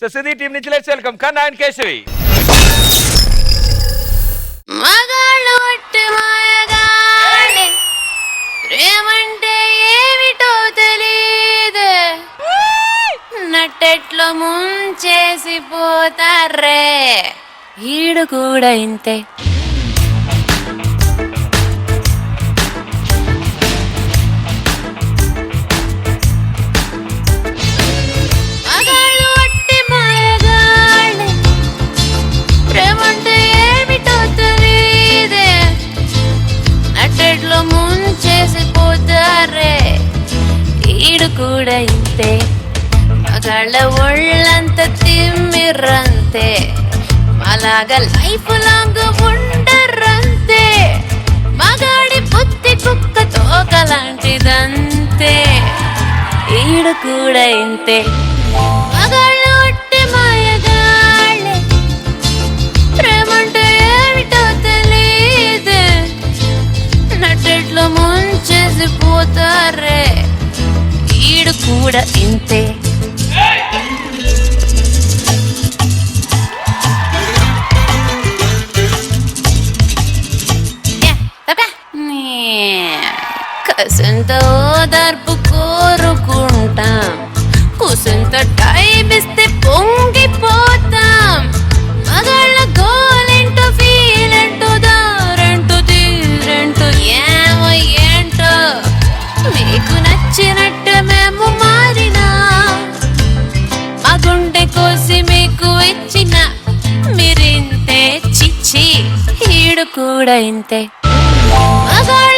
So Sudhi team నుంచి let's welcome Kanna and Keshavi. మగాళ్ళు ఒట్టి మాయగాళ్ళే ప్రేమంటే ఏమిటో తెలీదే. నట్టెట్లో ముంచేసి పోతారే ఈడు కూడా ఇంతే. ఈడు కూడా ఇంతే. మగాళ్ళ ఒళ్ళంత తిమ్మిర్రంతే. అలాగా లైఫ్ లాంగ్ ఉండరంతే మగాడి బుద్ధి కుక్క తోకలాంటిదంతే ఈడు కూడా కసంత ఓదార్పు కోరుకుంటాం. కుసంత టైం ఇస్తే పొంగిపోతాం. మగాళ్ళ గోలెంటో ఫీల్ అంటూ దారంటూ తీరంటూ ఏమో ఏంటో మీకు నచ్చినట్టు మేము మారినా. మా గుండె కోసి మీకు ఇచ్చిన మీరింతే చిచ్చి ఈడు కూడా ఇంతే. మగాళ్ళ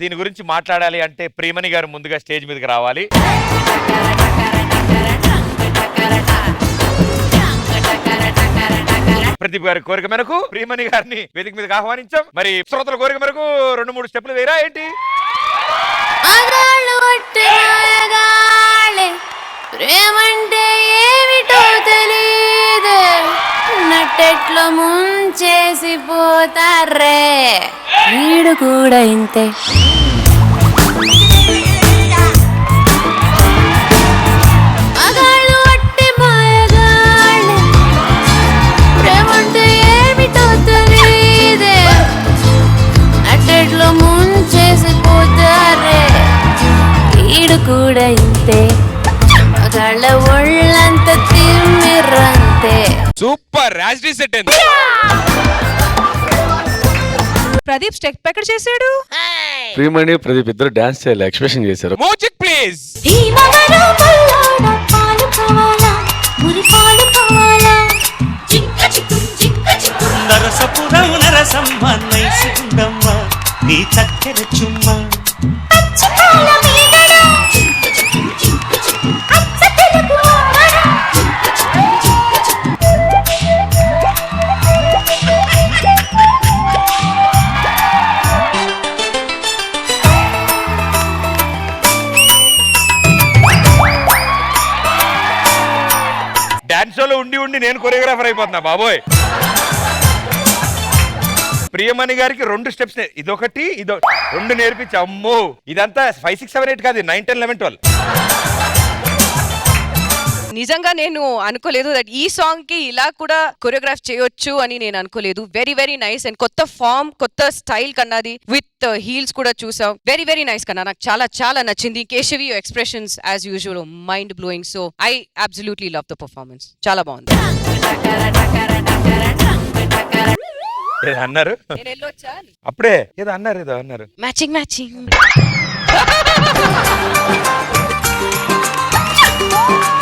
దీని గురించి మాట్లాడాలి అంటే ప్రేమణి గారు ముందుగా స్టేజ్ మీదకి రావాలి. ప్రదీప్ గారి కోరిక మేరకు ప్రియమణి గారిని వేదిక మీదకి ఆహ్వానించాం. మరి శ్రోతల కోరిక మేరకు రెండు మూడు స్టెప్లు వేరా ఏంటి? ప్రేమంటే ఏమిటో తెలియదే నట్టెట్లో ముంచేసి పోతారే వీడు కూడా ఇంతే. కూడా మగాళ్ళ ఒళ్ళంత తిమ్మిర్రంతే. Super as set Pradeep step ఎక్కడ చేశాడు? ప్రియమణి ప్రదీప్ ఇద్దరు డాన్స్ చేయాలి ఎక్స్ప్రెషన్ చేశారు. మ్యూజిక్ ప్లీజ్ పాలు ఉండి నేను కొరియోగ్రాఫర్ అయిపోతున్నా బాబోయ్. ప్రియమణి గారికి రెండు స్టెప్స్ ఇదొకటి ఇదో రెండు నేర్పించి అమ్మో. ఇదంతా ఫైవ్ సిక్స్ సెవెన్ ఎయిట్ కాదు నైన్ టెన్ లెవెన్ ట్వెల్వ్ నిజంగా నేను అనుకోలేదు దట్ ఈ సాంగ్కి ఇలా కూడా కొరియోగ్రాఫ్ చేయొచ్చు అని నేను అనుకోలేదు. వెరీ వెరీ నైస్ అండ్ కొత్త ఫామ్ కొత్త స్టైల్ కన్నది విత్ హీల్స్ కూడా చూసాం. వెరీ వెరీ నైస్ కన్నా. నాకు చాలా చాలా నచ్చింది. Keshavi expressions as usual mind blowing so I absolutely love the performance చాలా బాగుంది. అన్నారు? అప్పుడే ఏదో అన్నారు ఏదో అన్నారు. మ్యాచింగ్ మ్యాచింగ్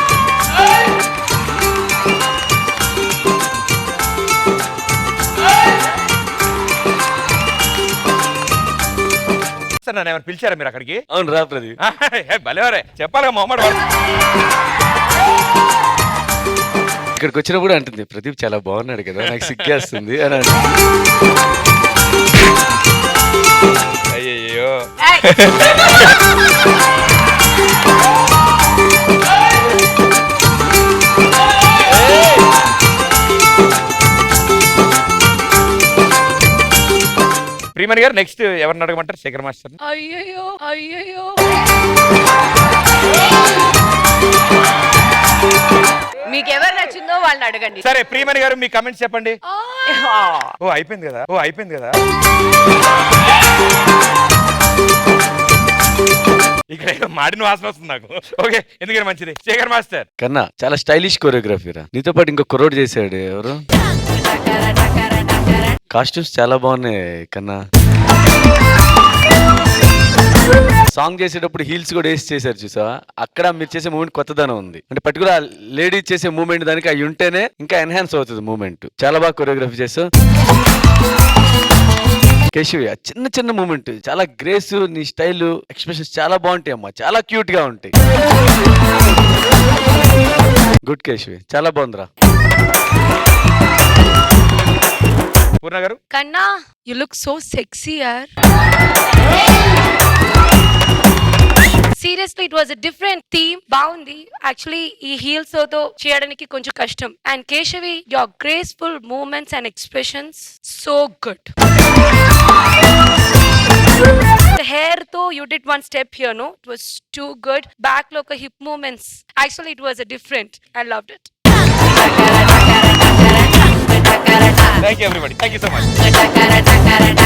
సార్ నన్ను ఏమైనా పిలిచారా మీరు అక్కడికి? అవును రా ప్రదీప్ భలేవరే చెప్పాలి మొహమ్మద్ వాడు. ఇక్కడికి వచ్చినప్పుడు అంటుంది ప్రదీప్ చాలా బాగున్నాడు కదా నాకు సిగ్గేస్తుంది అని అంటుంది. ప్రీమణి గారు నెక్స్ట్ ఎవరిని అడగమంటారు? శేఖర్ మాస్టర్ అయ్యయ్యో అయ్యయ్యో. మీకు ఎవరు నచ్చిందో వాళ్ళని అడగండి. సరే ప్రియమణి గారు మీ కమెంట్స్ చెప్పండి. ఓ అయిపోయింది కదా? ఓ అయిపోయింది కదా? ఇక్కడ ఏదో మాడిన వాసన వస్తుంది నాకు. ఓకే ఎందుకని మంచిది? శేఖర్ మాస్టర్. కన్నా చాలా స్టైలిష్ కొరియోగ్రఫీ రా. నీతో పాటు ఇంకో కుర్రోడు చేశాడు ఎవరు? కాస్ట్యూమ్స్ చాలా బాగున్నాయి కన్నా. సాంగ్ చేసేటప్పుడు హీల్స్ కూడా వేసి చేశారు చూసా? అక్కడ మీరు చేసే మూమెంట్ కొత్తదనం ఉంది. అంటే పర్టికులర్ లేడీ చేసే మూమెంట్ దానికి అవి ఉంటేనే ఇంకా ఎన్హాన్స్ అవుతుంది మూమెంట్. చాలా బాగా కొరియోగ్రఫీ చేస్తావు కేశవి చిన్న చిన్న మూమెంట్. చాలా గ్రేస్ నీ స్టైల్ ఎక్స్ప్రెషన్స్ చాలా బాగుంటాయి అమ్మా. చాలా క్యూట్గా ఉంటాయి. గుడ్ కేశవి చాలా బాగుందిరా. పూర్ణ గారు. Kanna you look so sexy యార్ seriously it was a different theme బాగుంది. యాక్చువల్లీ ఈ హీల్స్తో చేయడానికి కొంచెం కష్టం. And Keshavi your graceful moments and expressions so good హెయిర్తో you did one step here no it was too good బ్యాక్లో ఒక hip moments actually it was a different I love it thank you everybody thank you so much